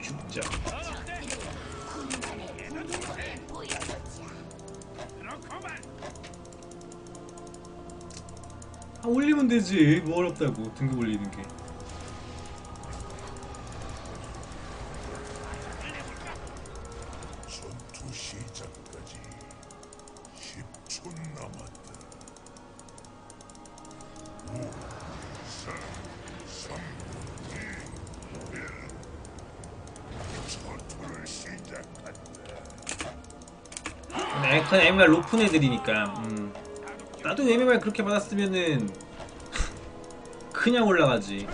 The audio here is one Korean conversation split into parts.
축적 아 올리면 되지. 뭐 어렵다고 등급 올리는 게 MMR 높은 애들이니까. 음. 나도 MMR 그렇게 받았으면은 그냥 올라가지.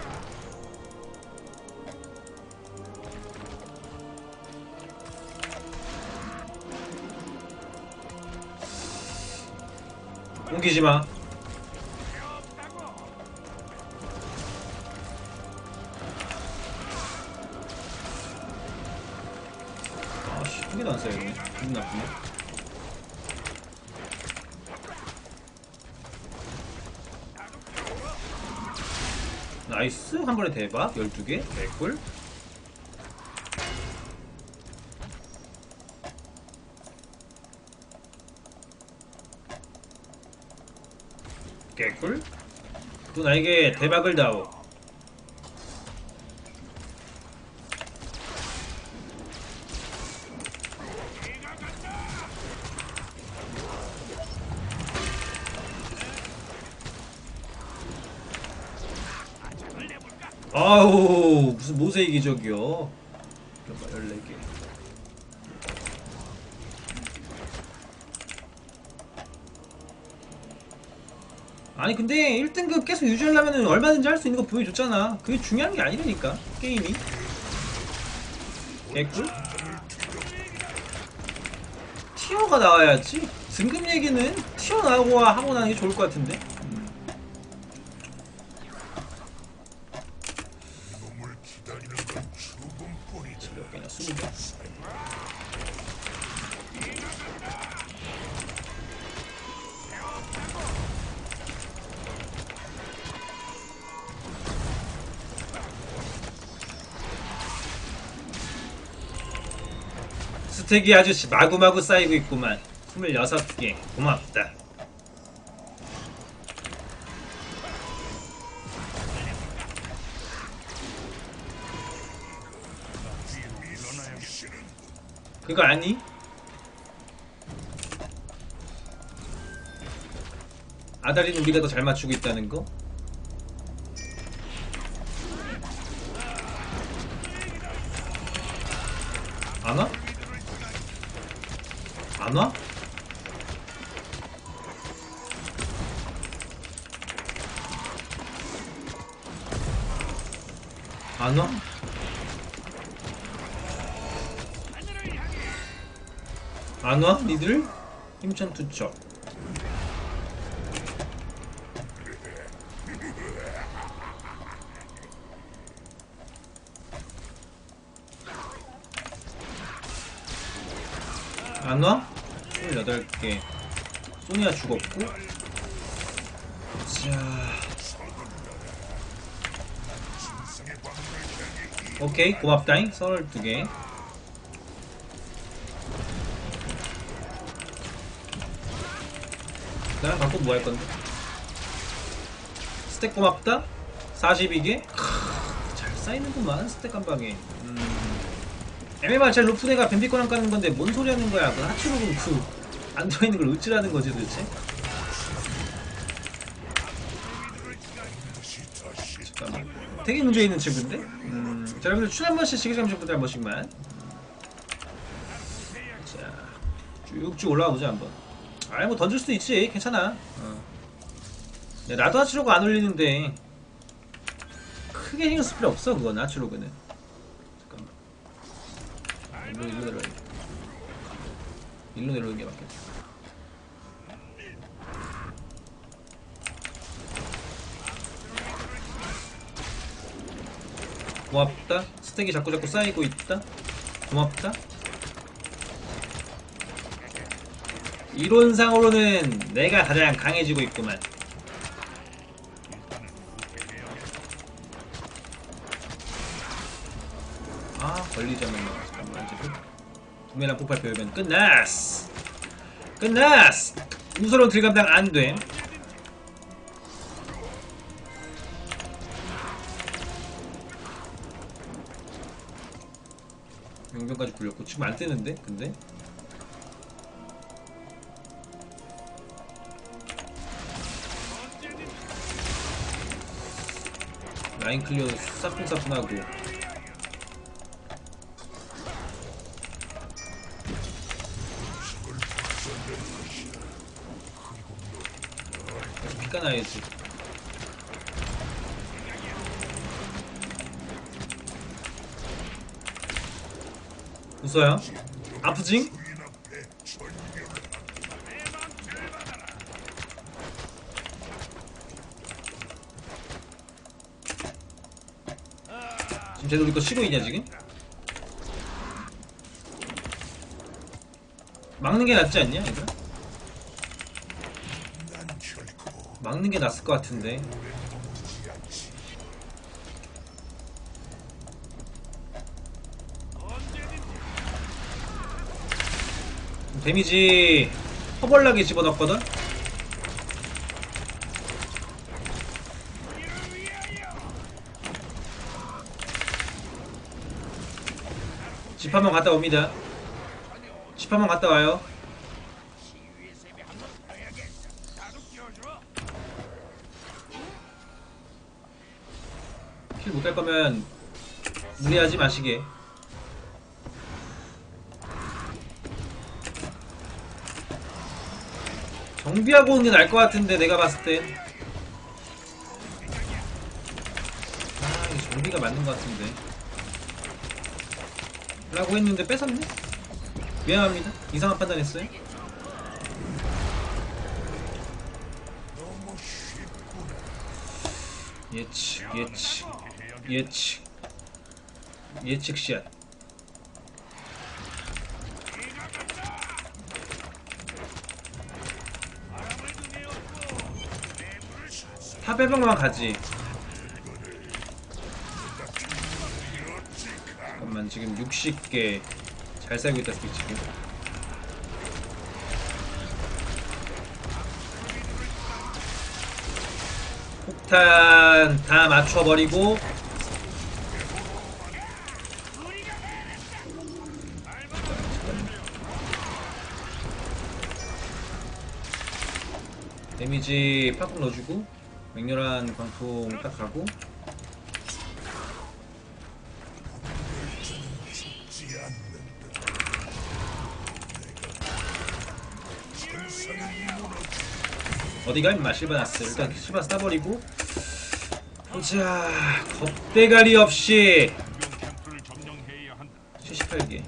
옮기지마 나이스? 한 번에 대박. 12개. 개꿀. 개꿀. 또 나에게 대박을 다오 아우 무슨 모세의 기적이요. 잠깐만 14개. 아니 근데 1등급 계속 유지하려면 얼마든지 할 수 있는 거 보여줬잖아. 그게 중요한 게 아니라니까 게임이. 개꿀? 티어가 나와야지. 등급 얘기는 티어 나오고 하고 나는 게 좋을 것 같은데 스택이 아저씨 마구마구 쌓이고 있구만 26개 고맙다 그거 아니? 아다리는 우리가 더 잘 맞추고 있다는 거? 안 와? 안 와? 안 와? 니들? 힘찬 투척 안 와? 28개 소니아 죽었고 자 오케이 고맙다잉 32개 나랑 갖고 뭐 할 건데? 스택 고맙다? 42개? 크, 잘 쌓이는구만 스택 한 방에 음. MMR 제일 높은 애가 뱀비코랑 까는 건데 뭔 소리 하는 거야 그 하츠로군 그 안 들어있는 걸 어찌라는 거지 도대체? 잠깐만. 되게 문제 있는 친구인데? 음, 자 여러분들 춘한 번씩 시계잠시부터 한 번씩만. 자 쭉쭉 올라가 보자 한번. 아이 뭐 던질 수도 있지. 괜찮아. 어. 야, 나도 하치로그 안 올리는데 크게 신경 쓸 필요 없어 그건 하치로그는. 잠깐만. 일로 일로 내려야 일로 내려오는 게 맞겠다 고맙다. 스택이 자꾸 자꾸 쌓이고 있다. 고맙다. 이론상으로는 내가 가장 강해지고 있구만. 아 걸리자면 잠깐만 안지고 부메랑 폭발 배우면 끝났어. 끝났어. 우서로운 딜 감당 안돼 지 지금 안 뜨는데? 근데? 라인 클리어 사뿐사뿐하고. 피가 나야지 웃어요? 아프징? 지금 쟤도 우리 거 쉬고 있냐 지금? 막는 게 낫지 않냐 결코 막는 게 낫을 것 같은데 멈추지 않지. 데미지 허벌나게 집어넣었거든? 집 한번 갔다 옵니다. 집 한번 갔다 와요. 킬 못 갈 거면 무리하지 마시게 정비하고 오는 게 나을 것 같은데 내가 봤을 땐 아, 이게 정비가 맞는 것 같은데. 라고 했는데 뺏었네? 미안합니다. 이상한 판단했어요. 쉽구나. 예측 예측 예측. 예측 샷 탑해병만 가지. 잠깐만 지금 60개 잘 살고 있다 스피 지금 폭탄 다 맞춰버리고. 데미지 팍팍 넣어주고 맹렬한 광풍 딱 가고. 어디가 임마? 실바나스. 일단 실바나스 따버리고. 보자. 겁대가리 없이. 78개.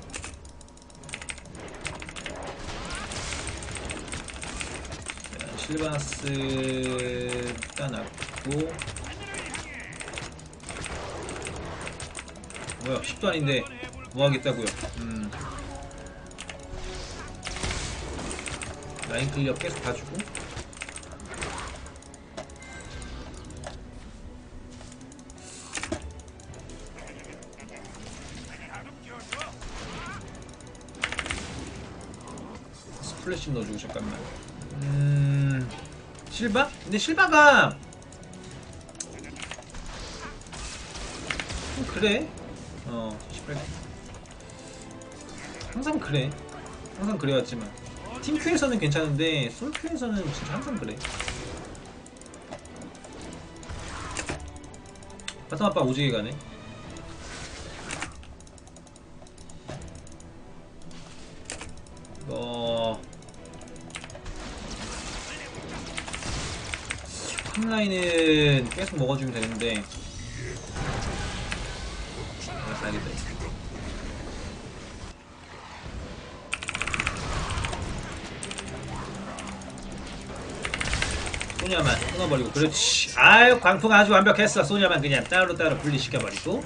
자, 실바나스 따놨고. 뭐야 10도 아닌데 뭐 하겠다고요? 음. 라인 클리어 계속 봐주고. 스플래시 넣어주고 잠깐만. 음 실바? 근데 실바가 좀 그래. 어 18. 항상 그래. 항상 그래왔지만. 팀큐에서는 괜찮은데 솔큐에서는 진짜 항상 그래. 바텀 아빠 오지게 가네 라인은 계속 먹어주면 되는데. 알아서 하겠다. 소냐만 끊어버리고. 그렇지. 아유 광풍 아주 완벽했어. 소냐만 그냥 따로따로 분리시켜버리고.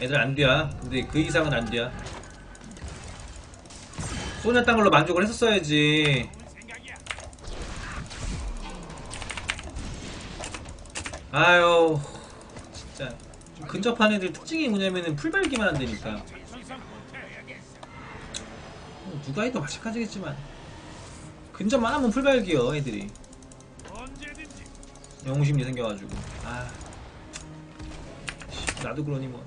애들 안 돼야 근데 그 이상은 안 돼야 소냐 딴 걸로 만족을 했었어야지. 아유 진짜. 좀 근접한 애들 특징이 뭐냐면은 풀발기만 뭐 누가 해도 마찬가지겠지만. 근접만 하면 풀발기여 애들이. 영웅심리 생겨가지고. 아. 씨, 나도 그러니 뭐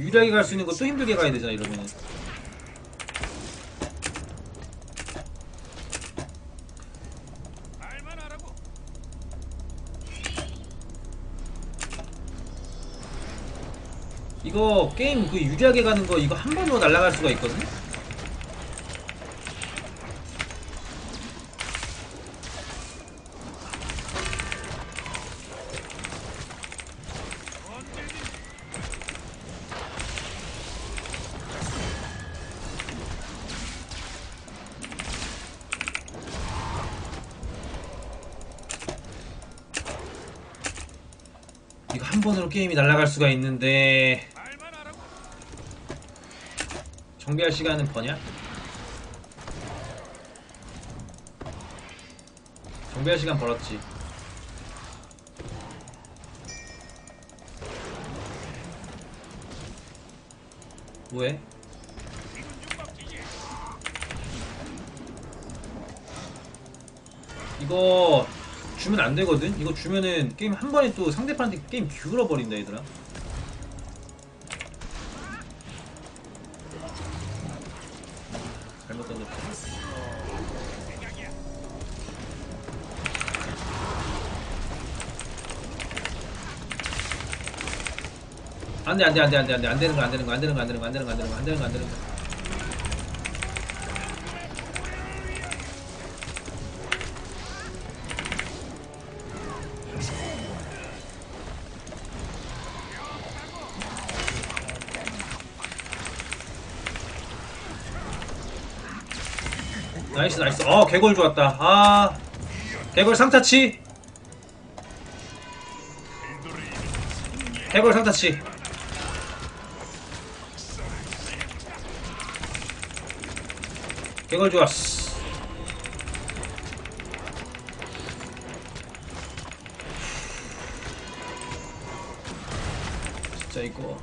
유리하게 갈 수 있는 것도 힘들게 가야 되잖아 이러면은 이거 게임 그 유리하게 가는 거 이거 한 번으로 날아갈 수가 있거든? 게임이 날아갈 수가 있는데 정비할 시간은 버냐? 정비할 시간 벌었지 뭐해? 이거 주면 안 되거든? 이거 주면은 게임 한 번에 또 상대편한테 게임 기울어 버린다 얘들아. 잘못 던졌다. 안돼 안돼 안돼 안돼 안돼 안 되는 거 안 되는 거 안 되는 거 안 되는 거 안 되는 거 안 되는 거 안 되는 거 나이스 나이스. 어 개골 좋았다. 아 개골 상타치. 개골 상타치. 개골 좋았어. 진짜 이거.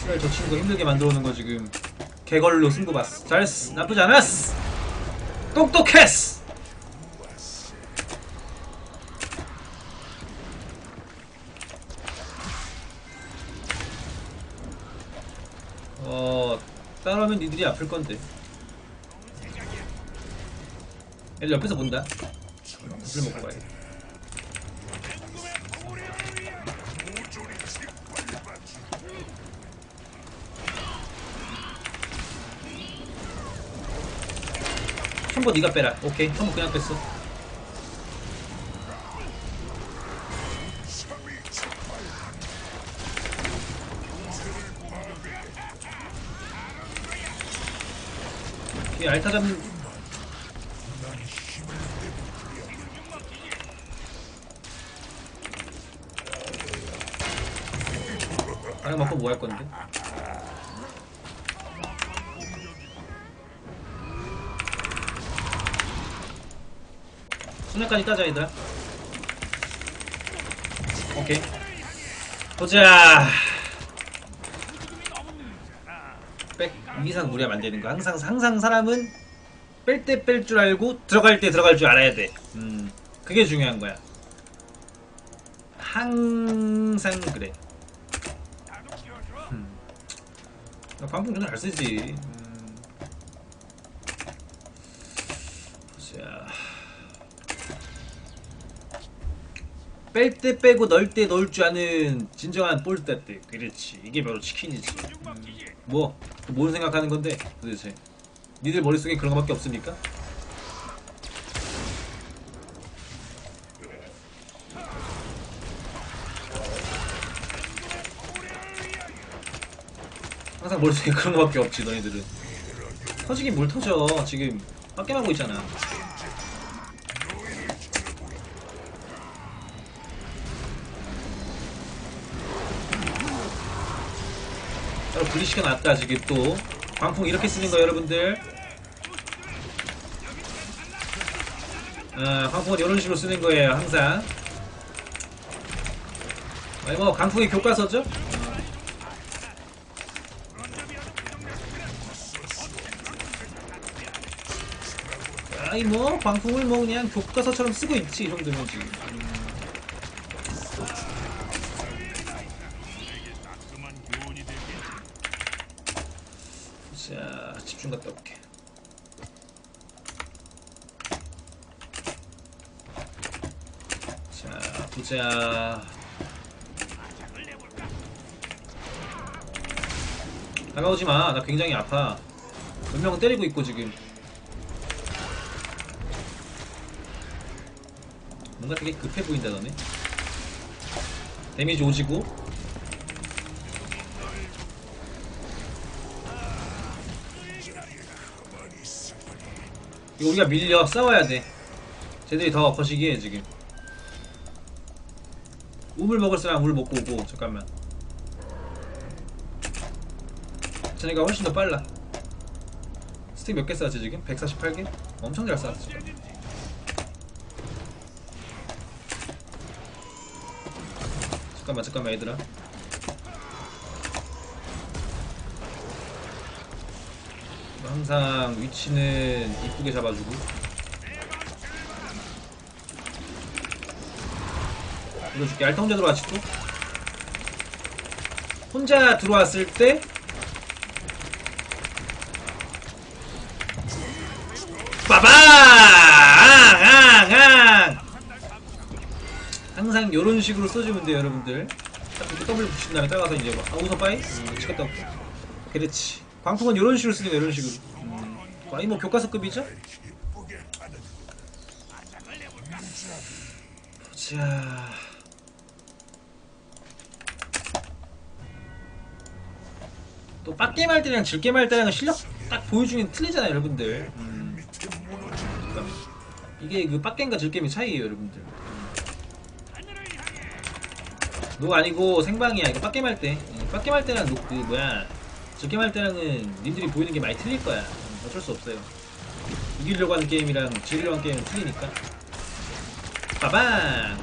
시발 저 친구가 힘들게 만들어 놓은 거 지금 개걸로 승부 봤어. 잘했어 나쁘지 않았어. 똑똑했어. 어 따라하면 니들이 아플 건데. 애들 옆에서 본다. 술 먹고 가야 돼 첨보 네가 빼라. 오케이. 첨보 그냥 뺐어. 이 알타 잡는 방금 맞고 뭐 할 건데? 소녀까지 따자 얘들아 오케이. 보자. 백 이상 안 되는 거. 항상 항상 사람은 뺄 때 뺄 줄 알고 들어갈 때 들어갈 줄 알아야 돼. 음, 그게 중요한 거야. 항상 그래. 음. 나 방송 존나 잘 쓰지 음. 보자 뺄 때 빼고 넣을 때 넣을 줄 아는 진정한 볼따뜻 그렇지. 이게 바로 치킨이지. 음, 뭐? 뭔 생각하는 건데 도대체? 니들 머릿속에 그런 거밖에 없습니까? 항상 머릿속에 그런 거밖에 없지 너희들은. 터지긴 뭘 터져 지금. 빡겜하고 있잖아 따로 분리시켜 놨다 지금 또. 광풍 이렇게 쓰는 거 여러분들. 어, 광풍은 이런 식으로 쓰는 거예요 항상. 아니 뭐 강풍의 교과서죠? 아니 뭐 광풍을 뭐 그냥 교과서처럼 쓰고 있지 이 정도면 지금 음. 자 집중 갔다 올게 자 보자 다가오지 마. 나 굉장히 아파. 몇 명은 때리고 있고 지금. 뭔가 되게 급해 보인다 너네. 데미지 오지고. 이거 우리가 밀려 싸워야 돼. 쟤들이 더 거시기해 지금. 우물 먹을 사람 물 먹고 오고 잠깐만. 쟤네가 훨씬 더 빨라. 스틱 몇 개 쌓았지 지금? 148개? 엄청 잘 쌓았어 지금. 잠깐만 잠깐만 얘들아. 항상 위치는 이쁘게 잡아주고. 이거줄게 알통자 들어왔지 또? 혼자 들어왔을 때 빠방! 항상 이런 식으로 써주면 돼요, 여러분들. 더블 붙인 다음에 따라가서 이제 막, 아, 우선 빠이? 음, 치겠다 올게. 그렇지. 광풍은 이런 식으로 거야, 이런 식으로. 음, 거의 뭐 교과서급이죠? 기쁘게 하는 자. 또 빡게임 할 때랑 질게임 할 때랑 실력 딱 보여주면 틀리잖아요, 여러분들. 음. 이게 그 빡겜과 질겜의 차이예요, 여러분들. 음. 노 아니고 생방이야. 이거 빡겜 할 때. 음, 빡겜 할 때랑 노, 그 뭐야 질겜 할 때랑은 님들이 보이는 게 많이 틀릴 거야. 음, 어쩔 수 없어요. 이기려고 하는 게임이랑 지으려고 하는 게임은 틀리니까. 빠방!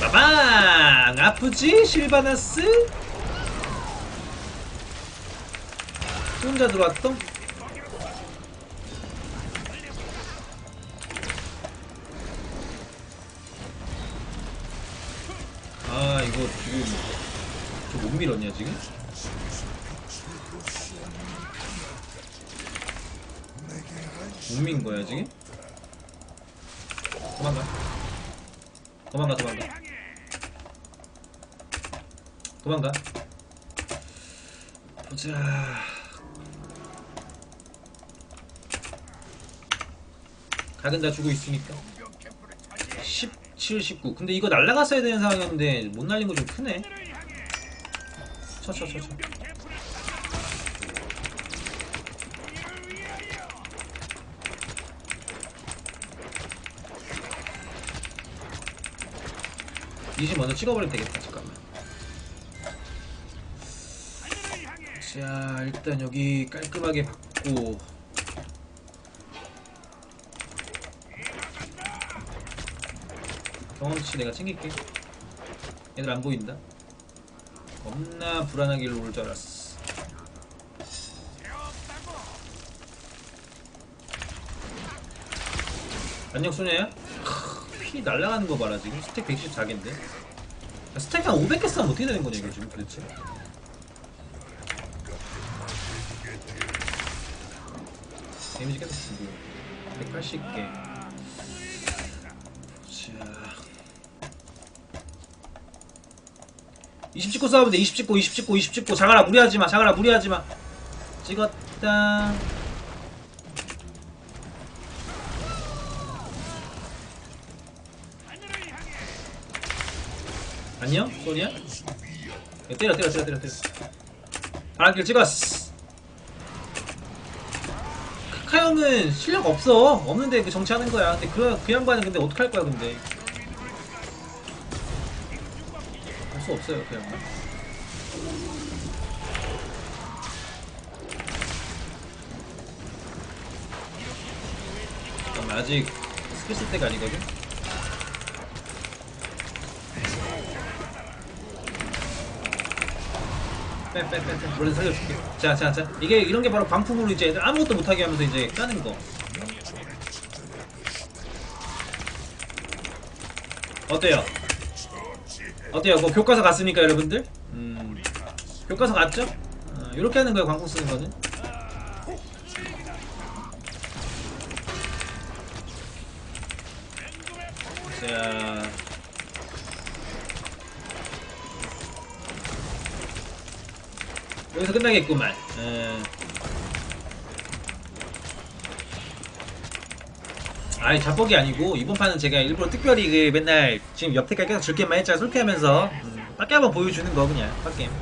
빠방! 아프지? 실바나스? 혼자 들어왔어? 아 이거 지금 저못 밀었냐 지금? 못 민 거야 지금? 도망가. 도망가 도망가. 도망가. 보자. 각은 다 주고 있으니까 17, 19 근데 이거 날라갔어야 되는 상황이었는데 못 날린 거 좀 크네. 쳐쳐 쳐쳐. 이시 먼저 찍어버리면 되겠다 잠깐만. 자 일단 여기 깔끔하게 받고 경험치 내가 챙길게. 얘들 안 보인다. 겁나 불안하게 일로 올 줄 알았어. 안녕 소녀야? 크, 피 날라가는 거 봐라 지금. 스택 114개인데. 스택 한 500개 쓰면 어떻게 되는 거냐 이거 지금 도대체? 데미지 계속 주고 180개 자 20 찍고 싸우면 돼 20 찍고 20 찍고 20 찍고 장하라 무리하지마. 장하라 무리하지마. 찍었다. 안녕? 소리야? 야, 때려 때려 때려 때려 때려. 바람길 찍었어. 카카 형은 실력 없어. 없는데 그 정치하는 거야. 근데 그, 그 양반은 근데 어떡할 거야 근데 수 없어요 그냥. 잠깐만 아직 스킬 쓸 때가 아니거든? 빼빼빼빼. 원래 살려줄게. 자자자. 이게 이런 게 바로 광풍으로 이제 애들 아무것도 못하게 하면서 이제 까는 거. 어때요? 어때요? 뭐 교과서 갔습니까 여러분들? 음 교과서 갔죠? 어, 이렇게 하는 거예요 광풍 쓰는 거는 자 여기서 끝나겠구만 에. 아이 자뻑이 아니고 이번 판은 제가 일부러 특별히 그 맨날 지금 옆태까지 계속 줄게만 했잖아 솔케하면서. 음, 밖에 한번 보여주는 거 그냥 밖에.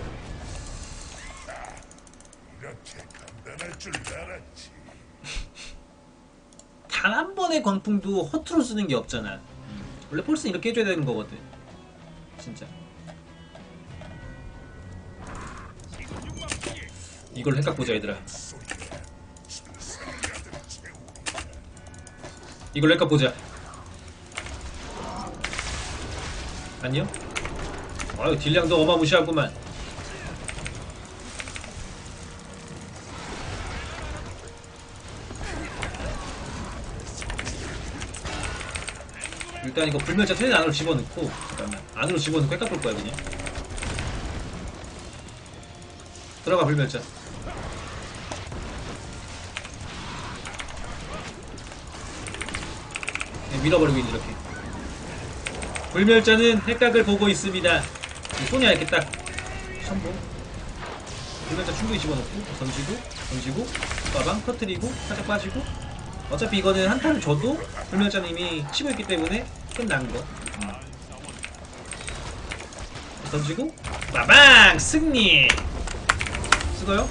단 한 번의 광풍도 허투루 쓰는 게 없잖아. 음, 원래 폴스는 이렇게 해줘야 되는 거거든 진짜. 이걸 생각 보자 얘들아 이걸 렉값 보자. 아니요? 아유 딜량도 어마무시하구만. 일단 이거 불멸자 트레인 안으로 집어넣고 잠깐만 안으로 집어넣고 깎을 거야 그냥. 들어가 불멸자 그냥 밀어버리고 있는 이렇게. 불멸자는 핵각을 보고 있습니다. 이 손이 이렇게 딱 선보 불멸자 충분히 집어넣고 던지고 던지고 빠방 터트리고 살짝 빠지고. 어차피 이거는 한타를 줘도 불멸자님이 치고 있기 때문에 끝난 거. 음. 던지고 빠방! 승리! 쓰고요.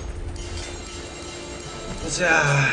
자